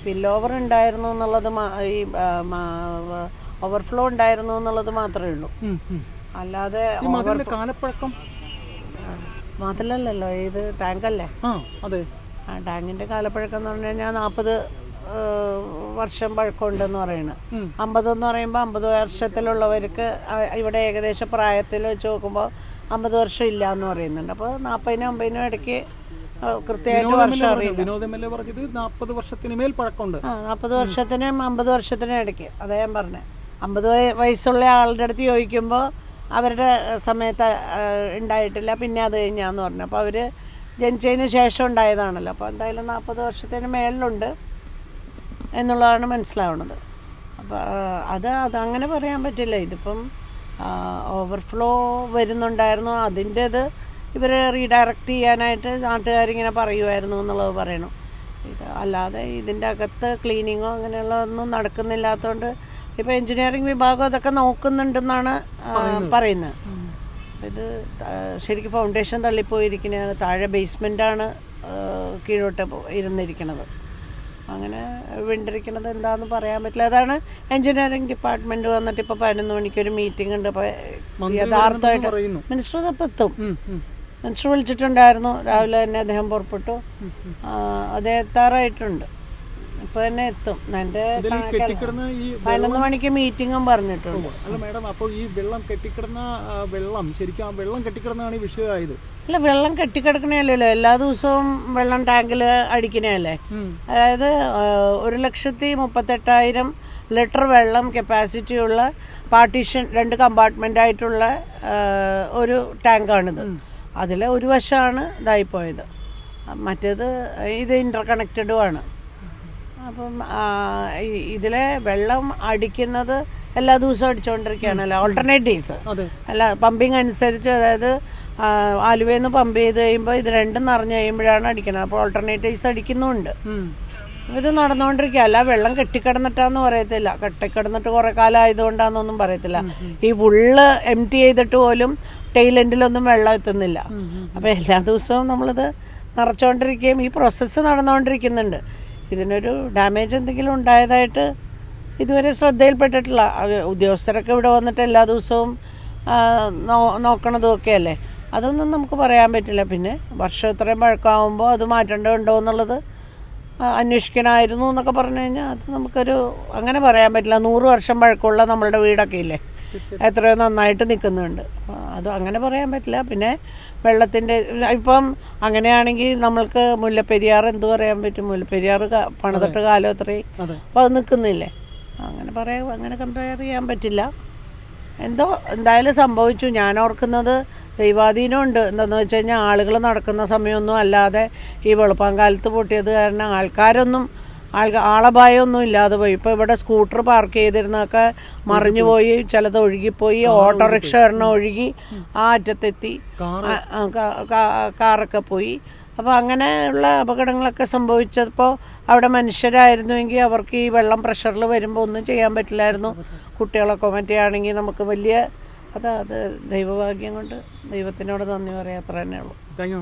Spill over ഉണ്ടായിരുന്നു എന്നുള്ളത് ഈ ഓവർഫ്ലോ ഉണ്ടായിരുന്നു എന്നുള്ളത് മാത്രമേ ഉള്ളൂ. അല്ലാതെ കാലപ്പഴക്കം? മതിലല്ലല്ലോ ഇത് ടാങ്കല്ലേ? ആ അതെ. ആ ടാങ്കിന്റെ കാലപ്പഴക്കം എന്ന് പറഞ്ഞു കഴിഞ്ഞാൽ നാൽപ്പത് വർഷം പഴക്കമുണ്ടെന്ന് പറയുന്നത് അമ്പത് എന്ന് പറയുമ്പോൾ അമ്പത് വർഷത്തിലുള്ളവർക്ക് ഇവിടെ ഏകദേശം പ്രായത്തിൽ വെച്ച് നോക്കുമ്പോൾ അമ്പത് വർഷം ഇല്ല എന്ന് പറയുന്നുണ്ട്. അപ്പോൾ നാൽപ്പതിനും അമ്പതിനും ഇടയ്ക്ക് കൃത്യമായിട്ട് വർഷം അറിയില്ല. വിനോദ് എം എൽ എ പറഞ്ഞത്? നാൽപ്പത് വർഷത്തിന് മേൽ പഴക്കമുണ്ട്. ആ നാൽപ്പത് വർഷത്തിനും അമ്പത് വർഷത്തിനും ഇടയ്ക്ക്. അതേ ഞാൻ പറഞ്ഞത് അമ്പത് വയസ്സുള്ള ആളുടെ അടുത്ത് ചോദിക്കുമ്പോൾ അവരുടെ സമയത്ത് ഉണ്ടായിട്ടില്ല. പിന്നെ അത് കഴിഞ്ഞാന്ന് പറഞ്ഞു. അപ്പോൾ അവർ ജനിച്ചതിന് ശേഷം ഉണ്ടായതാണല്ലോ. അപ്പോൾ എന്തായാലും നാൽപ്പത് വർഷത്തിന് മേളിലുണ്ട് എന്നുള്ളതാണ് മനസ്സിലാവുന്നത്. അപ്പോൾ അത് അത് അങ്ങനെ പറയാൻ പറ്റില്ല. ഇതിപ്പം ഓവർഫ്ലോ വരുന്നുണ്ടായിരുന്നു. അതിന്റേത് ഇവർ റീഡയറക്റ്റ് ചെയ്യാനായിട്ട് നാട്ടുകാരിങ്ങനെ പറയുമായിരുന്നു എന്നുള്ളത് പറയണം. ഇത് അല്ലാതെ ഇതിന്റെ അകത്ത് ക്ലീനിങ്ങോ അങ്ങനെയുള്ളതൊന്നും നടക്കുന്നില്ലാത്തതുകൊണ്ട് ഇപ്പോൾ എഞ്ചിനീയറിംഗ് വിഭാഗം അതൊക്കെ നോക്കുന്നുണ്ടെന്നാണ് പറയുന്നത്. ഇത് ശരിക്കും ഫൗണ്ടേഷൻ തള്ളിപ്പോയിരിക്കുന്നതാണ് താഴെ ബേസ്മെന്റാണ് കീഴോട്ട് ഇരുന്നിരിക്കുന്നത് അങ്ങനെ വീണ്ടിരിക്കുന്നത് എന്താന്ന് പറയാൻ പറ്റില്ല. അതാണ് എഞ്ചിനീയറിംഗ് ഡിപ്പാർട്ട്മെന്റ് വന്നിട്ട് ഇപ്പൊ പതിനൊന്ന് മണിക്ക് ഒരു മീറ്റിംഗ് ഉണ്ട്. യഥാർത്ഥമായിട്ട് മിനിസ്റ്റർ എത്തും. മിനിസ്റ്റർ വിളിച്ചിട്ടുണ്ടായിരുന്നു. രാവിലെ തന്നെ അദ്ദേഹം പുറപ്പെട്ടു. അതേ എത്താറായിട്ടുണ്ട്. ഇപ്പൊ തന്നെ എത്തും. എന്റെ പതിനൊന്ന് മണിക്ക് മീറ്റിങ്ങും പറഞ്ഞിട്ടുണ്ട്. അല്ല മേഡം അപ്പോൾ ഈ വെള്ളം കെട്ടിക്കിടന്ന വെള്ളം ശരിക്കും ആ വെള്ളം കെട്ടിക്കിടന്നാണ് ഈ വിഷയമായത്? അല്ല വെള്ളം കെട്ടിക്കിടക്കണല്ലോ എല്ലാ ദിവസവും വെള്ളം ടാങ്കിൽ അടിക്കണല്ലേ. അതായത് ഒരു ലക്ഷത്തി മുപ്പത്തെട്ടായിരം ലിറ്റർ വെള്ളം കപ്പാസിറ്റിയുള്ള പാർട്ടീഷൻ രണ്ട് കമ്പാർട്ട്മെന്റ് ആയിട്ടുള്ള ഒരു ടാങ്കാണിത്. അതിൽ ഒരു വശമാണ് ഇതായിപ്പോയത്. മറ്റേത് ഇത് ഇന്റർ കണക്റ്റഡുമാണ് അപ്പം ഇതിലെ വെള്ളം അടിക്കുന്നത് എല്ലാ ദിവസവും അടിച്ചുകൊണ്ടിരിക്കുകയാണല്ലോ ഓൾട്ടർനേറ്റ് ഡേയ്സ് അല്ല പമ്പിങ് അനുസരിച്ച് അതായത് ആലുവയിൽ നിന്ന് പമ്പ് ചെയ്ത് കഴിയുമ്പോൾ ഇത് രണ്ടും നിറഞ്ഞു കഴിയുമ്പോഴാണ് അടിക്കുന്നത് അപ്പോൾ ഓൾട്ടർനേറ്റ് ഡേയ്സ് അടിക്കുന്നുമുണ്ട്. ഇത് നടന്നുകൊണ്ടിരിക്കുക അല്ല വെള്ളം കെട്ടിക്കിടന്നിട്ടാന്ന് പറയത്തില്ല. കെട്ടിക്കിടന്നിട്ട് കുറേ കാലം ആയതുകൊണ്ടാണെന്നൊന്നും പറയത്തില്ല ഈ ഫുള്ള് എം ടി ചെയ്തിട്ട് പോലും ടൈലൻഡിലൊന്നും വെള്ളം എത്തുന്നില്ല. അപ്പോൾ എല്ലാ ദിവസവും നമ്മളിത് നിറച്ചുകൊണ്ടിരിക്കുകയും ഈ പ്രോസസ്സ് നടന്നുകൊണ്ടിരിക്കുന്നുണ്ട് ഇതിനൊരു ഡാമേജ് എന്തെങ്കിലും ഉണ്ടായതായിട്ട് ഇതുവരെ ശ്രദ്ധയിൽപ്പെട്ടിട്ടില്ല. ഉദ്യോഗസ്ഥരൊക്കെ ഇവിടെ വന്നിട്ട് എല്ലാ ദിവസവും നോക്കണതും ഒക്കെ അല്ലേ? അതൊന്നും നമുക്ക് പറയാൻ പറ്റില്ല. പിന്നെ വർഷം ഇത്രയും പഴക്കമാകുമ്പോൾ അത് മാറ്റേണ്ടതുണ്ടോ എന്നുള്ളത് അന്വേഷിക്കണമായിരുന്നു എന്നൊക്കെ പറഞ്ഞു കഴിഞ്ഞാൽ അത് നമുക്കൊരു അങ്ങനെ പറയാൻ പറ്റില്ല. നൂറ് വർഷം പഴക്കമുള്ള നമ്മളുടെ വീടൊക്കെ ഇല്ലേ? എത്രയോ നന്നായിട്ട് നിൽക്കുന്നുണ്ട്. അത് അങ്ങനെ പറയാൻ പറ്റില്ല. പിന്നെ വെള്ളത്തിന്റെ ഇപ്പം അങ്ങനെയാണെങ്കിൽ നമ്മൾക്ക് മുല്ലപ്പെരിയാർ എന്തു പറയാൻ പറ്റും? മുല്ലപ്പെരിയാർ പണിതിട്ട് കാലം അത്രയും അപ്പോൾ അത് നിൽക്കുന്നില്ലേ? അങ്ങനെ പറയാം അങ്ങനെ കമ്പയർ ചെയ്യാൻ പറ്റില്ല. എന്തോ എന്തായാലും സംഭവിച്ചു. ഞാൻ ഓർക്കുന്നത് ദൈവാധീനമുണ്ട്. എന്താണെന്ന് വെച്ച് കഴിഞ്ഞാൽ ആളുകൾ നടക്കുന്ന സമയമൊന്നും അല്ലാതെ ഈ വെളുപ്പം കാലത്ത് പൊട്ടിയത് കാരണം ആൾക്കാരൊന്നും ആൾക്കാർ ആളപായമൊന്നും ഇല്ലാതെ പോയി. ഇപ്പോൾ ഇവിടെ സ്കൂട്ടർ പാർക്ക് ചെയ്തിരുന്നൊക്കെ മറിഞ്ഞു പോയി ചിലത് ഒഴുകിപ്പോയി ഓട്ടോറിക്ഷ ഒരെണ്ണം ഒഴുകി ആ അറ്റത്തെത്തി. കാറൊക്കെ പോയി. അപ്പോൾ അങ്ങനെയുള്ള അപകടങ്ങളൊക്കെ സംഭവിച്ചപ്പോൾ അവിടെ മനുഷ്യരായിരുന്നുവെങ്കിൽ അവർക്ക് ഈ വെള്ളം പ്രഷറിൽ വരുമ്പോൾ ഒന്നും ചെയ്യാൻ പറ്റില്ലായിരുന്നു. കുട്ടികളൊക്കെ മറ്റേ ആണെങ്കിൽ നമുക്ക് വലിയ അത് അത് ദൈവഭാഗ്യം കൊണ്ട് ദൈവത്തിനോട് നന്ദി പറയാം. അത്ര തന്നെ താങ്ക് യു